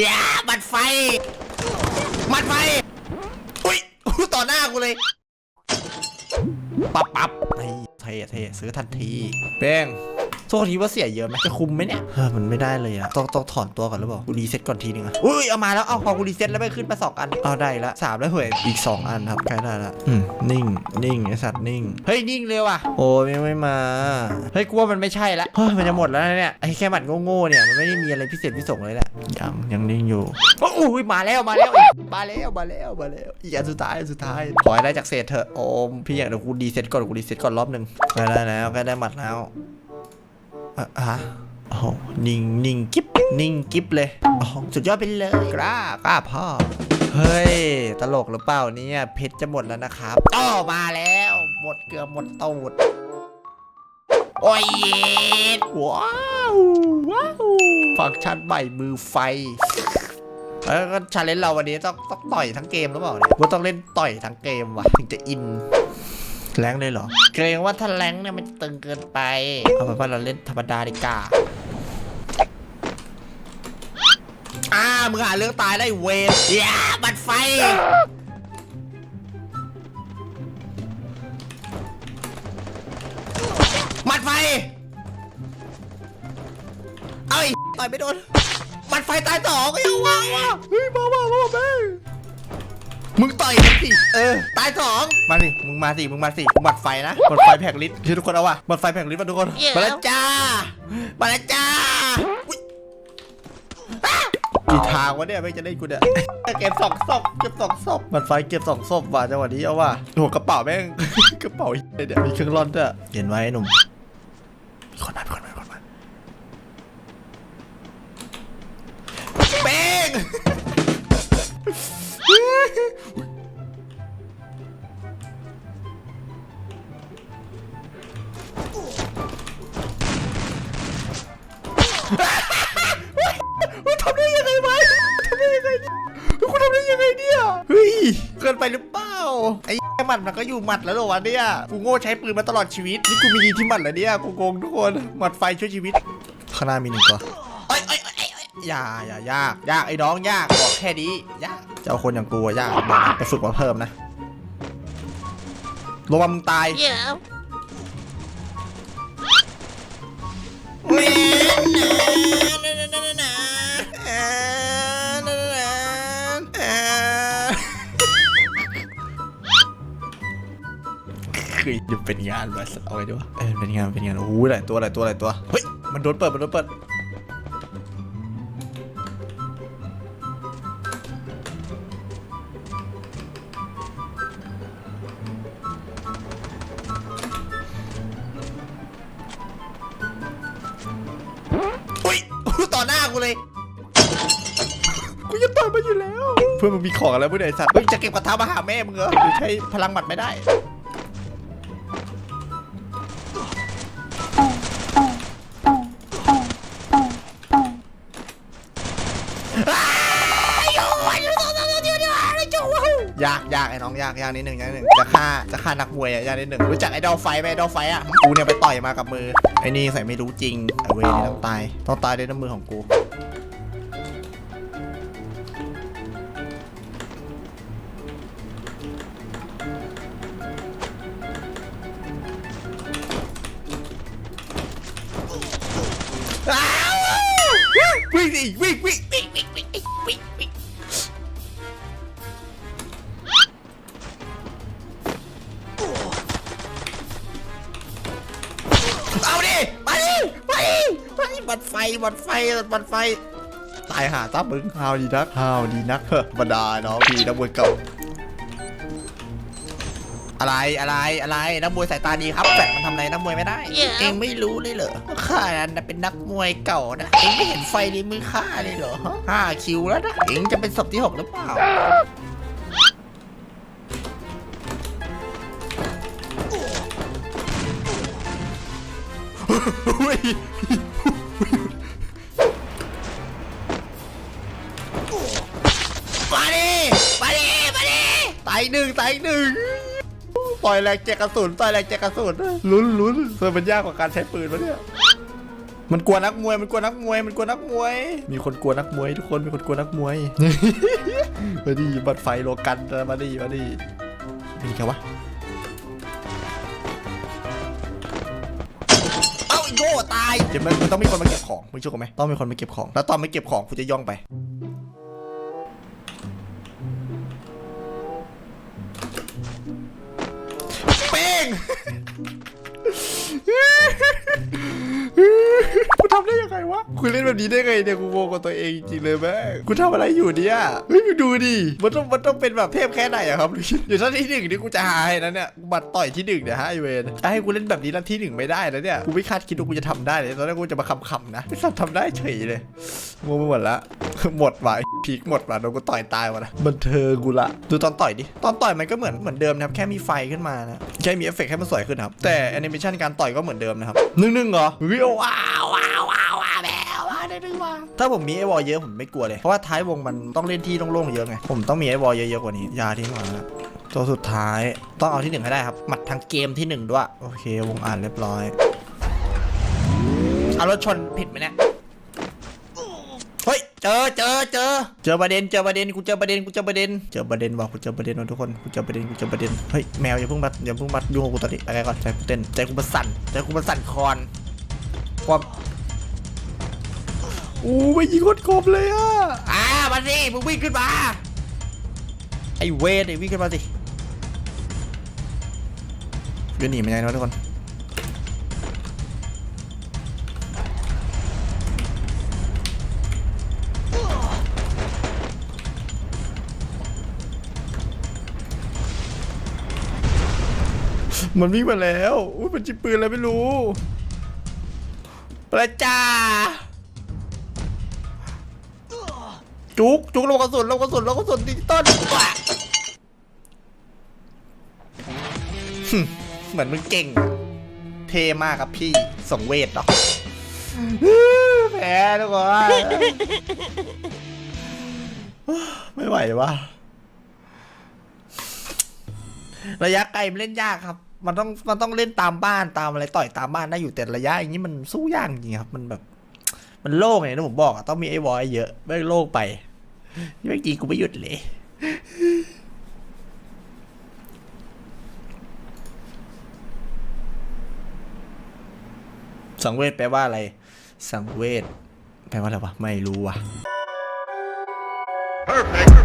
อย่าบัดไฟ มัดไฟ อุ้ยต่อหน้ากูเลย ปับปับไอ้เท่เท่ซื้อทันทีเป้ง โทษทีว่าเสียเยอะไหมจะคุมไหมเนี่ยเฮ้ยมันไม่ได้เลยอะต้องต้องถอนตัวก่อนหรือเปล่ากูรีเซ็ตก่อนทีนึงอะอุ้ยเอามาแล้วเอาพอกูรีเซ็ตแล้วไปขึ้นมาสองอันเอาได้ละสามแล้วเว้ยอีกสองอันครับใกล้ได้ละอืมนิ่งนิ่งไอสัตว์นิ่งเฮ้ยนิ่งเลยว่ะโอ้ยยังไม่มาเฮ้ยกูว่ามันไม่ใช่ละเฮ้ยมันจะหมดแล้วนะเนี่ยไอ้แค่หมัดโง่ๆเนี่ยมันไม่ได้มีอะไรพิเศษพิสงเลยแหละยังยังนิ่งอยู่โอ้ยมาแล้วมาแล้วมาแล้วมาแล้วมาแล้วอีกอันสุดท้ายอันสุดท้ายขอให้ได้จากเศษเถอะโอมพี่อยากเดี๋ยวกูรีเซ็ตก่อนกูรีเซ็ตก่อนรอบหนึ่งใกล้ได้แล้วใกล้ได้หมัดแล้ว อะฮะโอ้โหนิ่งนิ่งกิ๊บนิ่งกิ๊บเลยโอ้โหสุดยอดไปเลยกล้ากล้าพ่อเฮ้ย ตลกหรือเปล่าเนี่ยเพชรจะหมดแล้วนะครับอ้อมาแล้ว หมดเกือบหมดตูดโอ้ยว้าวว้าวฟังก์ชันใหม่มือไฟแล้วก็ชาเลนจ์เราวันนี้ต้องต้องต่อยทั้งเกมหรือเปล่าเนี่ยว่าต้องเล่นต่อยทั้งเกมว่ะถึงจะอิน แรงเลยเหรอ เกรงว่าถ้าแรงเนี่ยมันจะตึงเกินไป เอาเป็นว่าเราเล่นธรรมดาดีกว่าอ่ามึงหาเรื่องตายได้เวรอย่าบัดไฟ มัดไฟ เอ้ยต่อยไม่โดน มัดไฟตายสองก็ยังว่างว่ะเฮ้ยมาว่ามาแม่ง มึงต่อยมันสิ เออ ตายสองมาสิ มึงมาสิ มึงมาสิกูหมัดไฟนะหมัดไฟแผงลิตรที่ทุกคนเอาวะหมัดไฟแผงลิตรมาทุกคนมาแล้วจ้า มาแล้วจ้าอุ๊ยอ้ากี่ทางวะเนี่ยไม่จะเล่นกูเนี่ย เก็บสองศพเก็บสองศพหมัดไฟเก็บสองศพว่ะจังหวะนี้เอาว่ะโอ้โหกระเป๋าแม่ง กระเป๋าเหี้ยเนี่ยมีเครื่องร่อนด้วยเห็นไว้ไอ้หนุ่มมี เกินไปหรือเปล่าไอ้หมัดมันก็อยู่หมัดแล้วเหรอวะเนี่ยกูโง่ใช้ปืนมาตลอดชีวิตนี่กูมีดีที่หมัดแล้วเนี่ยกูโกงทุกคนหมัดไฟช่วยชีวิตข้างหน้ามีหนึ่งตัวเอ้ยเอ้ยเอ้ยเอ้ยาอย่ายากยากไอ้น้องยากบอกแค่นี้ยากเจะเอาคนอย่างกูยากบอกไปฝึกมาเพิ่มนะระวังมึงตายแม่ คือจะเป็นงานมาเอาไว้ด้วยเออเป็นงานเป็นงานโอ้โหหลายตัวหลายตัวหลายตัวเฮ้ยมันโดนเปิดมันโดนเปิดอุ้ยต่อหน้ากูเลยกูจะต่อยมันอยู่แล้ว เพื่อนมึงมีของอะไรเพื่อนไอสัตว์เฮ้ยจะเก็บกระทะมาหาแม่มึงเหรอหรือใช้พลังหมัดไม่ได้ ยากยากไอ้น้องยากยากนิดหนึ่งยากนิดหนึ่งจะฆ่าจะฆ่านักมวยอะยากนิดหนึ่งรู้จักไอ้ดอลไฟไหมไอ้ดอลไฟอะกูเนี่ยไปต่อยมากับมือไอ้นี่ใส่ไม่รู้จริงไอ้เวรนี่ต้องตายต้องตายด้วยน้ำมือของกูวิ่งดิวิ่งวิ่งวิ่ง บัดไฟบัดไฟบัดไฟ ตายหาตั้มึงฮาวดีนักฮาวดีนักเฮ้บรรดาน้องพี่นักมวยเก่า อะไรอะไรอะไรนักมวยสายตาดีครับแต่มันทำอะไรนักมวยไม่ได้ Yeah. เองไม่รู้เลยเหรอข้านั้นน่ะเป็นนักมวยเก่านะเองไม่เห็นไฟในมือข้าเลยเหรอฮะห้าคิวแล้วนะเองจะเป็นศพที่หกหรือเปล่า เฮ้ย มาดิมาดิมาดิตายหนึ่งตายหนึ่งต่อยแรงแจกกระสุนต่อยแรงแจกกระสุนลุ้นลุ้นเธอมันยากกว่าการใช้ปืนปะเนี่ยมันกลัวนักมวยมันกลัวนักมวยมันกลัวนักมวย มีคนกลัวนักมวย ทุกคนมีคนกลัวนักมวยมาดิบัดไฟโลกันมาดิมาดิมีแค่วะเอ้าไอ้โง่ตายเดี๋ยวมันมันต้องมีคนมาเก็บของมึงเชื่อกูไหมต้องมีคนมาเก็บของ แล้วตอนไม่เก็บของกูจะย่องไป เป้งกูทำได้ยังไงวะกูเล่นแบบนี้ได้ไงเนี่ยกูงงกับตัวเองจริงๆเลยแม่งกูทำอะไรอยู่เนี่ยเฮ้ยมึงดูดิ มันต้องมันต้องเป็นแบบเทพแค่ไหนอะครับเดี๋ยวถ้าที่หนึ่งนี่กูจะหายนะเนี่ยกูบัดต่อยที่หนึ่งเนี่ยฮะไอเวนจะให้กูเล่นแบบนี้แล้วที่หนึ่งไม่ได้นะเนี่ย กูไม่คาดคิดว่ากูจะทำได้เลยตอนแรกกูจะมาคำๆนะไม่ทำทำได้เฉยเลยงงไปหมดละ หมดว่ะไอ้พีคหมดว่ะโดนกูต่อยตายว่ะนะบันเทิงกูละ ดูตอนต่อยดิ ตอนต่อยมันก็เหมือนเหมือนเดิมนะครับ แค่มีไฟขึ้นมานะ แค่มีเอฟเฟกต์ให้มันสวยขึ้นครับ แต่แอนิเมชันการต่อยก็เหมือนเดิมนะครับหนึ่งหนึ่งเหรอวิวว้าวว้าวว้าวแล้วว้าวได้ด้วยว้าวถ้าผมมีไอวอลเยอะผมไม่กลัวเลย เพราะว่าท้ายวงมันต้องเล่นที่โล่งๆเยอะไง ผมต้องมีไอวอลเยอะๆกว่านี้ ยาทิ้งก่อนนะตัวสุดท้ายต้องเอาที่หนึ่งให้ได้ครับ หมัดทางเกมที่หนึ่งด้วย โอเค วงอ่านเรียบร้อย เอารถชนผิดไหมเนี่ย เฮ้ยเจอเจอเจอเจอประเด็นเจอประเด็นกูเจอประเด็นกูเจอประเด็นเจอประเด็นว่ะกูเจอประเด็นว่ะทุกคนกูเจอประเด็นกูเจอประเด็นเฮ้ยแมวอย่าเพิ่งมาอย่าเพิ่งมายุ่งกับกูตอนนี้อะไรก่อนใจกูเต้นใจกูมันสั่นใจกูมันสั่นคลอนความอู้ไม่ยิงโคตรคมเลยอะอ่ามาสิมึงวิ่งขึ้นมาไอ้เวทไอ้วิ่งขึ้นมาสิจะหนีมันยังไงวะทุกคน มันวิ่งมาแล้วอุ้ยมันจิบปืนอะไรไม่รู้ประจ้าจุกจุกลงกระสุนลงกระสุนลงกระสุนดิจิตอลว่ะเหมือนมึงเก่ง เท่มากครับพี่สงเวทหรอแพ้ทุกคนไม่ไหววะระยะไกลมันเล่นยากครับ มันต้องมันต้องเล่นตามบ้านตามอะไรต่อยตามบ้านได้อยู่แต่ระยะอย่างนี้มันสู้ยากจริงครับ มันแบบ มันโล่งไงนะผมบอกอะต้องมีไอ้วอยเยอะไม่โล่งไปนี่เมื่อกี้กูไม่หยุดเลยสังเวชแปลว่าอะไร สังเวชแปลว่าอะไรวะ ไม่รู้ว่ะ Perfect.